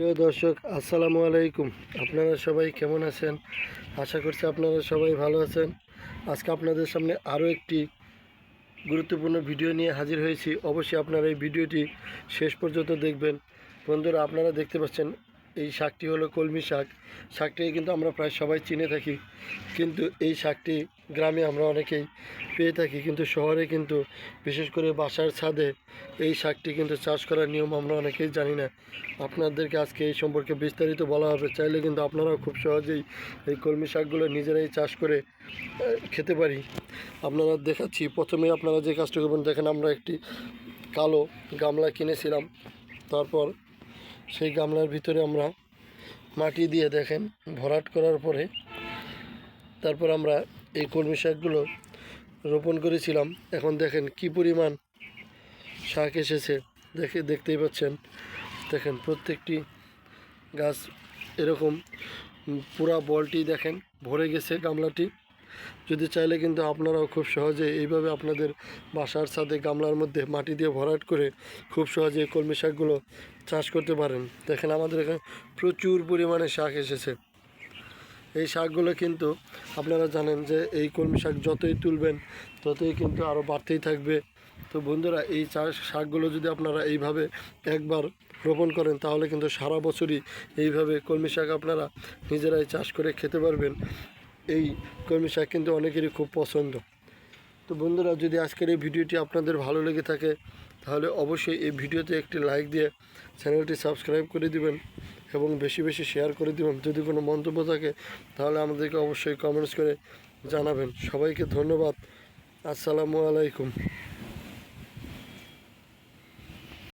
প্রিয় দর্শক, আসসালামু আলাইকুম। আপনারা সবাই কেমন আছেন? আশা করছি আপনারা সবাই ভালো আছেন। আজকে আপনাদের সামনে আরও একটি গুরুত্বপূর্ণ ভিডিও নিয়ে হাজির হয়েছি। অবশ্যই আপনারা এই ভিডিওটি শেষ পর্যন্ত দেখবেন। বন্ধুরা, আপনারা দেখতে পাচ্ছেন এই শাকটি হলো কলমি শাক। শাকটি কিন্তু আমরা প্রায় সবাই চিনে থাকি। কিন্তু এই শাকটি গ্রামে আমরা অনেকেই পেয়ে থাকি। কিন্তু শহরে কিন্তু, বিশেষ করে বাসার ছাদে এই শাকটি কিন্তু চাষ করার নিয়ম আমরা অনেকেই জানি না। আপনাদেরকে আজকে এই সম্পর্কে বিস্তারিত বলা হবে। চাইলে কিন্তু আপনারাও খুব সহজেই এই কলমি শাকগুলো নিজেরাই চাষ করে খেতে পারি। আপনারা দেখাচ্ছি। প্রথমে আপনারা যে কাজটা করবেন, দেখেন আমরা একটি কালো গামলা কিনেছিলাম। তারপর সেই গামলার ভিতরে আমরা মাটি দিয়ে দেখেন, ভরাট করার পরে তারপর আমরা এই কলমি শাকগুলো রোপণ করেছিলাম। এখন দেখেন কি পরিমাণ শাক এসেছে। দেখে, দেখতেই পাচ্ছেন, দেখেন প্রত্যেকটি গাছ এরকম পুরা বলটি দেখেন ভরে গেছে গামলাটি। যদি চাইলে কিন্তু আপনারাও খুব সহজে এইভাবে আপনাদের বাসার ছাদে গামলার মধ্যে মাটি দিয়ে ভরাট করে খুব সহজে কলমি শাকগুলো চাষ করতে পারেন। দেখেন আমাদের এখানে প্রচুর পরিমাণে শাক এসেছে। এই শাকগুলো কিন্তু আপনারা জানেন যে এই কলমি শাক যতই তুলবেন, ততই কিন্তু আরও বাড়তেই থাকবে। তো বন্ধুরা, এই চাষ শাকগুলো যদি আপনারা এইভাবে একবার রোপণ করেন, তাহলে কিন্তু সারা বছরই এইভাবে কলমি শাক আপনারা নিজেরাই চাষ করে খেতে পারবেন। এই কলমি শাক কিন্তু অনেকেরই খুব পছন্দ। তো বন্ধুরা, যদি আজকের এই ভিডিওটি আপনাদের ভালো লেগে থাকে, তাহলে অবশ্যই এই ভিডিওতে একটি লাইক দিয়ে চ্যানেলটি সাবস্ক্রাইব করে দিবেন এবং বেশি বেশি শেয়ার করে দিবেন। যদি কোনো মন্তব্য থাকে, তাহলে আমাদেরকে অবশ্যই কমেন্টস করে জানাবেন। সবাইকে ধন্যবাদ। আসসালামু আলাইকুম।